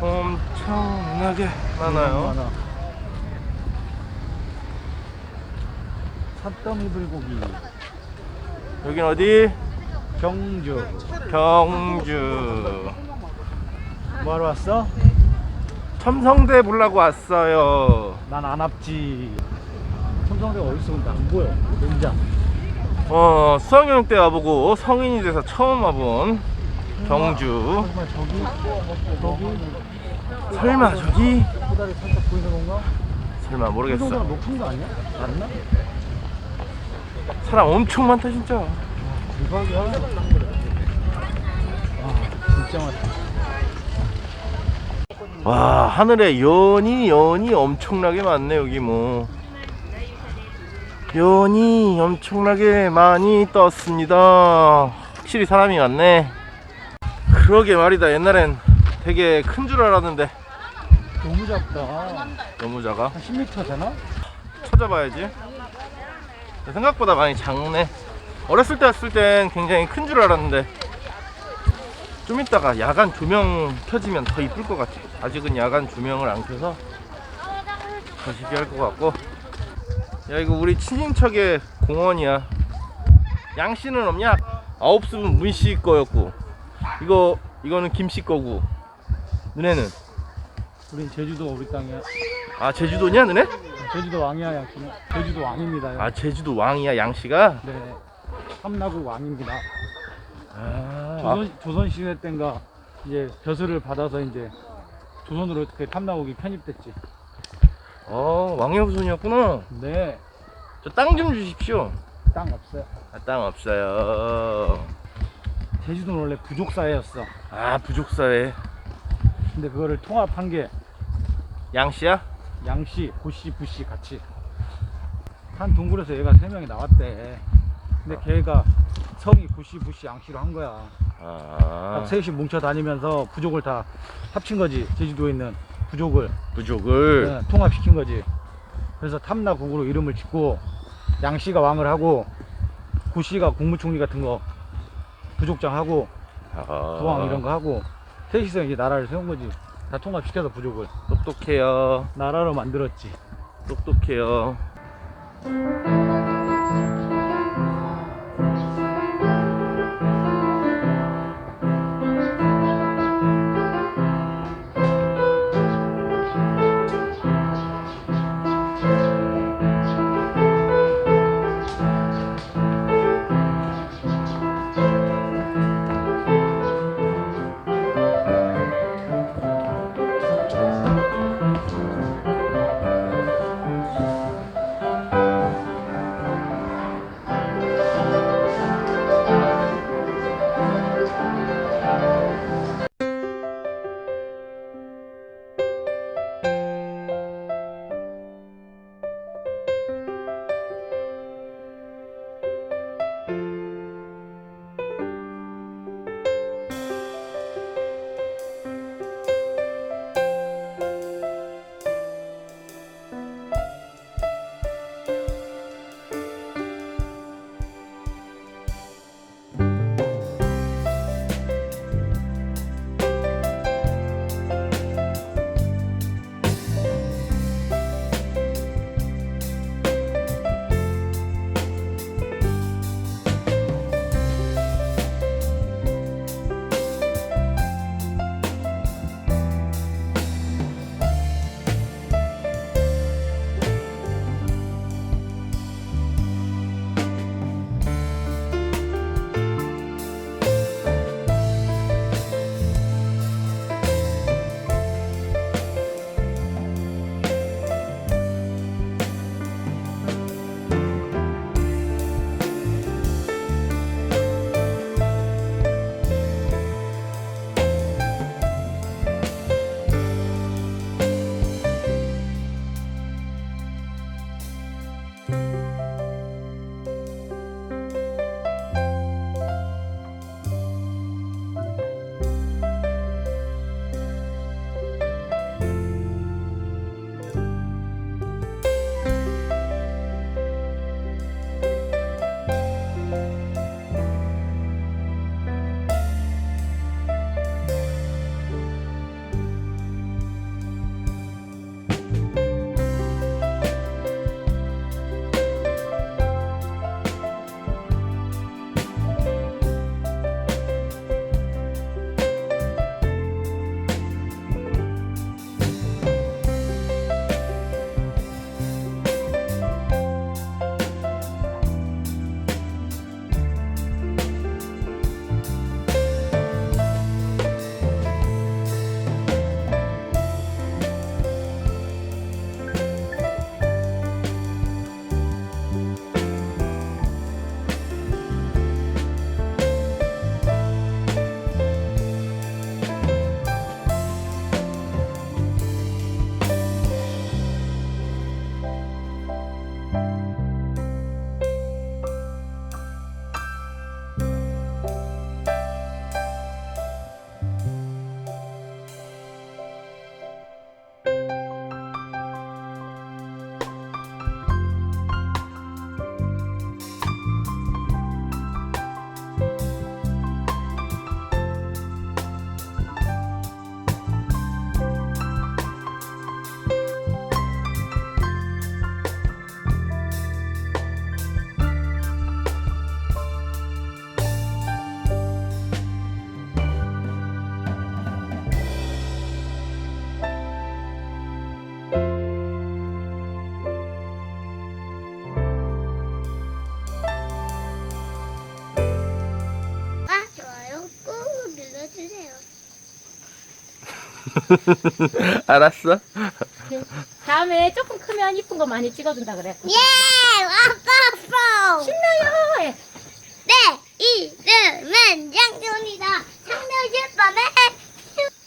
엄청나게 많아요. 많아. 산더미 불고기 여긴 어디? 경주 경주. 뭐하러 왔어? 첨성대 보려고 왔어요. 난안 왔지 첨성대가 어딨어 근데 안 보여 연장 어, 수학여행 때 와보고 성인이 돼서 처음 와본 경주. 설마 저기? 호다리 살짝 보이는 건가? 설마 이 모르겠어. 정도면 높은 거 아니야? 맞나? 사람 엄청 많다 진짜. 대박이야 아 진짜 많다 와 하늘에 연이 연이 엄청나게 많네 여기 뭐. 연이 엄청나게 많이 떴습니다. 확실히 사람이 많네. 그러게 말이다. 옛날엔 되게 큰 줄 알았는데 너무 작다 너무 작아. 한 10m 되나? 찾아봐야지. 생각보다 많이 작네. 어렸을 때 왔을 땐 굉장히 큰 줄 알았는데 좀 이따가 야간 조명 켜지면 더 이쁠 것 같아. 아직은 야간 조명을 안 켜서 더 신기할 것 같고. 야 이거 우리 친인척의 공원이야. 양씨는 없냐? 아홉 숲은 문씨 거였고 이거 이거는 김씨 거고. 너네는? 우린 제주도 우리 땅이야. 아 제주도냐 너네? 제주도 왕이야 양씨는. 제주도 왕입니다 아 제주도 왕이야 양씨가? 네. 삼나구 왕입니다. 아, 조선, 조선 시대 때인가 이제 벼슬을 받아서 이제 조선으로 그 탐나옥이 편입됐지. 어 왕의 후손이었구나. 네. 저 땅 좀 주십시오. 땅 없어요. 아, 땅 없어요. 제주도는 원래 부족 사회였어 아 부족 사회. 근데 그거를 통합한 게 양씨야? 양씨, 고씨, 부씨 같이 한 동굴에서 얘가 세 명이 나왔대 근데 걔가 성이 고씨, 부씨, 양씨로 한 거야 아 딱 셋이 뭉쳐 다니면서 부족을 다 합친 거지 제주도에 있는 부족을 부족을. 네, 통합시킨 거지. 그래서 탐나국으로 이름을 짓고 양씨가 왕을 하고 구씨가 국무총리 같은 거 부족장 하고 아, 부왕 이런 거 하고 셋이서 이제 나라를 세운 거지. 다 통합시켜서 부족을 똑똑해요. 나라로 만들었지. 똑똑해요. 알았어. 다음에 조금 크면 이쁜 거 많이 찍어준다 그래. 예! 아빠빠! 신나요. 예. 네! 이름은 장준이다. 장준이 밤에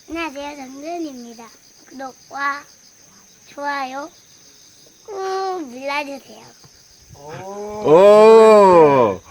안녕하세요. 장준입니다. 구독과 좋아요 꾹 눌러주세요. 오.